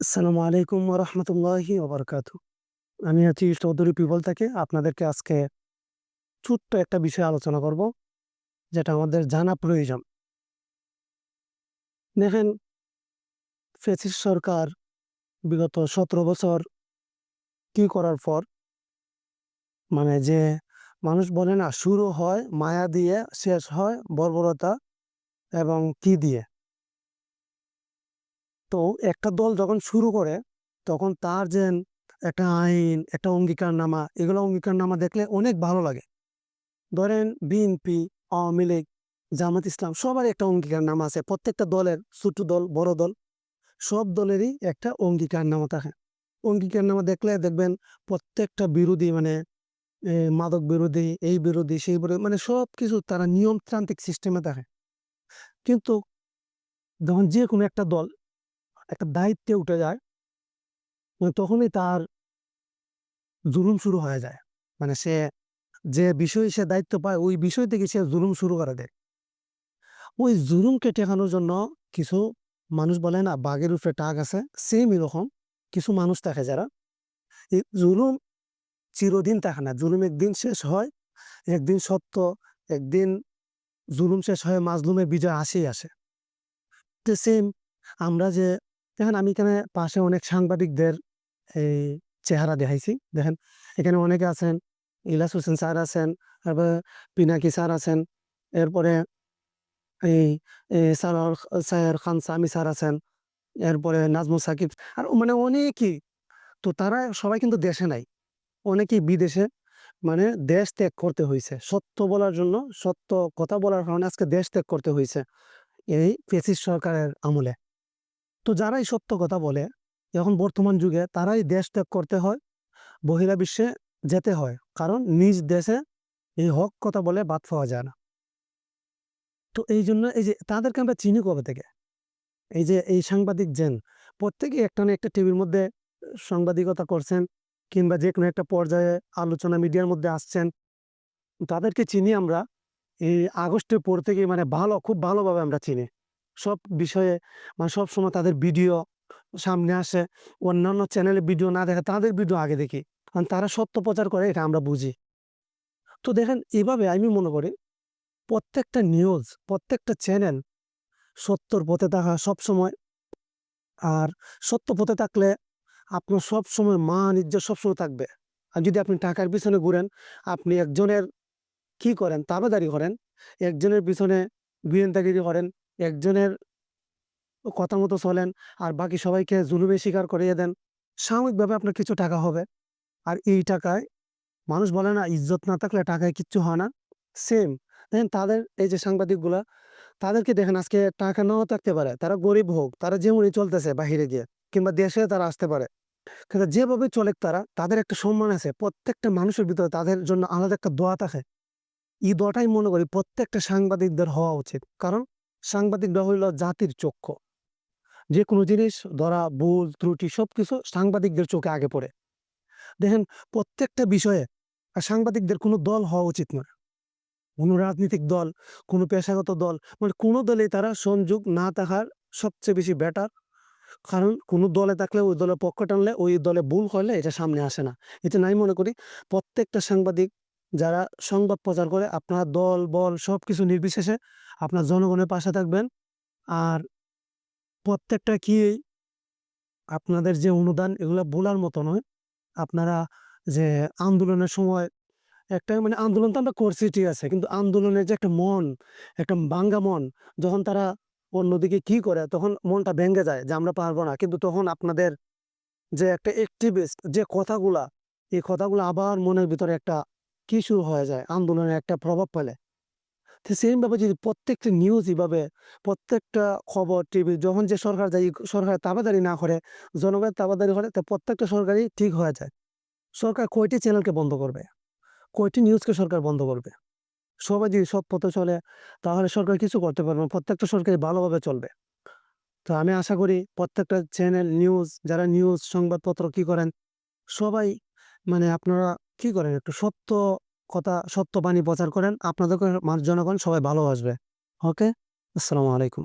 আসসালামু আলাইকুম রহমতুল্লাহি ওবরকাতু। আমি আছি চৌধুরী পিপল থেকে। আপনাদেরকে আজকে ছোট্ট একটা বিষয় আলোচনা করব, যেটা আমাদের জানা প্রয়োজন। দেখেন, ফেসিস সরকার বিগত সতেরো বছর কি করার পর মানে যে মানুষ বলে না, শুরু হয় মায়া দিয়ে, শেষ হয় বর্বরতা এবং কি দিয়ে? তো একটা দল যখন শুরু করে, তখন তার যে একটা আইন, একটা অঙ্গীকারনামা, এগুলো অঙ্গীকারনামা দেখলে অনেক ভালো লাগে। ধরেন বিএনপি আওয়ামী লীগ, জামাত ইসলাম, সবার একটা অঙ্গীকারনামা আছে। প্রত্যেকটা দলের ছোট দল, বড় দল, সব দলেরই একটা অঙ্গীকার অঙ্গীকারনামা থাকে। অঙ্গীকারনামা দেখলে দেখবেন প্রত্যেকটা বিরোধী মানে মাদক বিরোধী, এই বিরোধী, সেই বিরোধী মানে সব কিছু তারা নিয়মতান্ত্রিক সিস্টেমে থাকে। কিন্তু যখন যে কোনো একটা দল একটা দায়িত্বে উঠে যায় মানে তখনই তার জুলুম শুরু হয়ে যায়। মানে সে যে বিষয় সে দায়িত্ব পায়, ওই বিষয় থেকে সে জুলুম শুরু করে দেয়। ওই জুলুমকে ঠেকানোর জন্য কিছু মানুষ বলে না, বাঘের উপরে টাক আছে সেম এরকম কিছু মানুষ থাকে যারা। এই জুলুম চিরদিন থাকে না, জুলুম একদিন শেষ হয়, একদিন সত্য, একদিন জুলুম শেষ হয় মাজলুমের বিজয় আসেই আসে। সেম আমরা যে দেখেন আমি এখানে পাশে অনেক সাংবাদিকদের এই চেহারা দেখাইছি। দেখেন এখানে অনেকে আছেন, ইলাস হোসেন স্যার আছেন, তারপরে পিনাকি স্যার আছেন, এরপরে এই sir sir Khan Sami sir আছেন, এরপরে নাজমুল সাকিব, আর মানে অনেকই। তো তারা সবাই কিন্তু দেশে নাই, অনেকেই বিদেশে মানে দেশ ত্যাগ করতে হয়েছে সত্য বলার জন্য, সত্য কথা বলার কারণে আজকে দেশ ত্যাগ করতে হয়েছে এই ফেসিস সরকারের আমলে। তো যারাই সত্য কথা বলে, এখন বর্তমান যুগে তারাই দেশ ত্যাগ করতে হয়, বহিরা বিশ্বে যেতে হয়। কারণ নিজ দেশে এই হক কথা বলে বাদ পাওয়া যায় না। তো এই জন্য এই যে তাদেরকে আমরা চিনি কবে থেকে? এই যে এই সাংবাদিক জেন, প্রত্যেকেই একটা না একটা টিভির মধ্যে সাংবাদিকতা করছেন কিংবা যে কোনো একটা পর্যায়ে আলোচনা মিডিয়ার মধ্যে আসছেন। তাদেরকে চিনি আমরা। এই আগস্টের পর থেকে মানে ভালো, খুব ভালোভাবে আমরা চিনি। সব বিষয়ে মানে সব সময় তাদের ভিডিও সামনে আসে, অন্যান্য চ্যানেলে ভিডিও না দেখে তাদের ভিডিও আগে দেখি। কারণ তারা সত্য প্রচার করে, এটা আমরা বুঝি। তো দেখেন, এভাবে আমি মনে করি, প্রত্যেকটা নিউজ প্রত্যেকটা চ্যানেল সত্যর পথে থাকা সবসময়। আর সত্য পথে থাকলে আপনার সব সময় মান, ইজ্জত সবসময় থাকবে। আর যদি আপনি টাকার পিছনে ঘুরেন, আপনি একজনের কি করেন, তাবেদারি করেন, একজনের পিছনে গোয়েন্দাগিরি করেন একজনের কথা মতো চলেন আর বাকি সবাইকে জুলুমে স্বীকার করিয়ে দেন। সাময়িকভাবে আপনার কিছু টাকা হবে। আর এই টাকায় মানুষ বলে না, ইজ্জত না থাকলে টাকায় কিচ্ছু হয় না। সেম দেখেন তাদের, এই যে সাংবাদিকগুলা, তাদেরকে দেখেন আজকে টাকা নাও থাকতে পারে। তারা গরিব হোক, তারা যেমনই চলতেছে বাহিরে গিয়ে, কিংবা দেশে তারা আসতে পারে। কিন্তু যেভাবে চলে তারা, তাদের একটা সম্মান আছে। প্রত্যেকটা মানুষের ভিতরে তাদের জন্য আলাদা একটা দোয়া থাকে। এই দোয়াটাই মনে করি প্রত্যেকটা সাংবাদিকদের হওয়া উচিত। কারণ সাংবাদিকরা হইল জাতির চক্ষু। যে কোনো জিনিস, ধরা, ভুল, ত্রুটি সবকিছু সাংবাদিকদের চোখে আগে পড়ে। দেখেন, প্রত্যেকটা বিষয়ে সাংবাদিকদের কোনো দল হওয়া উচিত নয়। কোনো রাজনৈতিক দল, কোনো পেশাগত দল মানে কোনো দলে তারা সংযোগ না থাকার সবচেয়ে বেশি বেটার কারণ কোনো দলে থাকলে, ওই দলের পক্ষ টানলে, ওই দলে ভুল করলে এটা সামনে আসে না। এটা নাই মনে করি, প্রত্যেকটা সাংবাদিক যারা সংবাদ প্রচার করে, আপনার দল, বল সব কিছু নির্বিশেষে আপনার জনগণের পাশে থাকবেন। আর প্রত্যেকটা কি আপনাদের যে অনুদান, এগুলো বলার মতো নয়। আপনারা যে আন্দোলনের সময় একটা মানে আন্দোলন তো আমরা করছি, ঠিক আছে। কিন্তু আন্দোলনের যে একটা মন, একটা বাঙ্গা মন, যখন তারা অন্যদিকে কি করে, তখন মনটা ভেঙে যায় যে আমরা পারব না। কিন্তু তখন আপনাদের যে একটা অ্যাক্টিভিস্ট যে কথাগুলা, এই কথাগুলো আবার মনের ভিতরে একটা কি শুরু হয়ে যায়? আন্দোলনের একটা প্রভাব ফেলে। তো সেমভাবে যদি প্রত্যেকটা নিউজ এইভাবে প্রত্যেকটা খবর টিভি যখন যে সরকার যায় এই সরকার তাবাদারি না করে, জনগণের তাবাদারি করে, তো প্রত্যেকটা সরকারই ঠিক হয়ে যায়। সরকার কয়টি চ্যানেলকে বন্ধ করবে? কয়টি নিউজকে সরকার বন্ধ করবে? সবাই যদি সৎ পথে চলে, তাহলে সরকার কিছু করতে পারবে না, প্রত্যেকটা সরকারই ভালোভাবে চলবে। তো আমি আশা করি প্রত্যেকটা চ্যানেল নিউজ যারা নিউজ সংবাদপত্র কি করেন, সবাই মানে আপনারা কি করেন? একটু সত্য কথা, সত্য বাণী প্রচার করেন। আপনাদের জনগণ সবাই ভালোবাসবে ওকে? আসসালামু আলাইকুম।